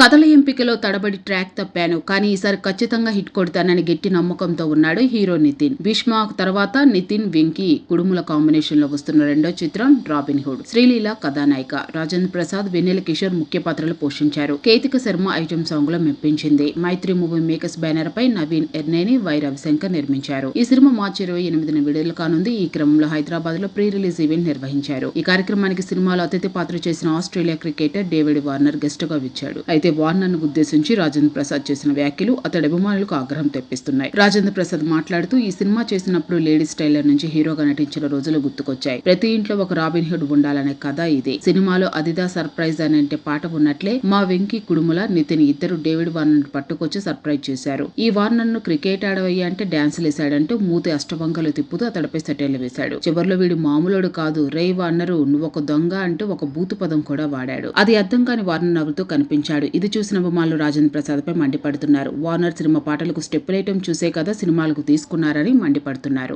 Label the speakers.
Speaker 1: కథల ఎంపికలో తడబడి ట్రాక్ తప్పాను కానీ ఈసారి ఖచ్చితంగా హిట్ కొడతానని గట్టి నమ్మకంతో ఉన్నాడు హీరో నితిన్. భీష్మ తర్వాత నితిన్ వెంకీ కుడుముల కాంబినేషన్లో వస్తున్న రెండో చిత్రం రాబిన్ హుడ్. శ్రీలీల కథానాయిక రాజేంద్ర ప్రసాద్ వెన్నెల కిషోర్ ముఖ్య పాత్రలు పోషించారు. కేతిక శర్మ ఐటమ్ సాంగ్లో మెప్పించింది. మైత్రి మూవీ మేకర్స్ బ్యానర్ పై నవీన్ ఎర్నేని వై రవిశంకర్ నిర్మించారు. ఈ సినిమా మార్చి ఇరవై ఎనిమిదిన విడుదల కానుంది. ఈ క్రమంలో హైదరాబాద్లో ప్రీ రిలీజ్ ఈవెంట్ నిర్వహించారు. ఈ కార్యక్రమానికి సినిమాలో అతిథి పాత్ర చేసిన ఆస్ట్రేలియా క్రికెటర్ డేవిడ్ వార్నర్ గెస్ట్గా విచ్చాడు అయితే వార్నర్ను ఉద్దేశించి రాజేంద్ర ప్రసాద్ చేసిన వ్యాఖ్యలు అతడి అభిమానులకు ఆగ్రహం తెప్పిస్తున్నాయి. రాజేంద్ర ప్రసాద్ మాట్లాడుతూ ఈ సినిమా చేసినప్పుడు లేడీస్ టైలర్ నుంచి హీరోగా నటించిన రోజులు గుర్తుకొచ్చాయి. ప్రతి ఇంట్లో ఒక రాబిన్ హుడ్ ఉండాలనే కథ ఇది. సినిమాలో అదిదా సర్ప్రైజ్ అనే పాట ఉన్నట్లే మా వెంకీ కుడుముల నితిన్ ఇద్దరు డేవిడ్ వార్నర్ పట్టుకొచ్చి సర్ప్రైజ్ చేశారు. ఈ వార్నర్ను క్రికెట్ ఆడవయ్యా అంటే డాన్సులు వేశాడంటూ మూతి అష్టవంకలు తిప్పుతూ అతడిపై సెటైల్ వేశాడు. చివర్లో వీడు మామూలుడు కాదు రే వార్నరు నువ్వు ఒక దొంగ అంటూ ఒక బూతు పదం కూడా వాడాడు. అది అర్థం కాని వార్నర్ నవ్వుతూ కనిపించాడు. ఇది చూసిన అభిమానులు రాజేంద్ర ప్రసాద్ పై మండిపడుతున్నారు. వార్నర్ సినిమా పాటలకు స్టెప్పులేయటం చూసే కదా సినిమాలకు తీసుకున్నారని మండిపడుతున్నారు.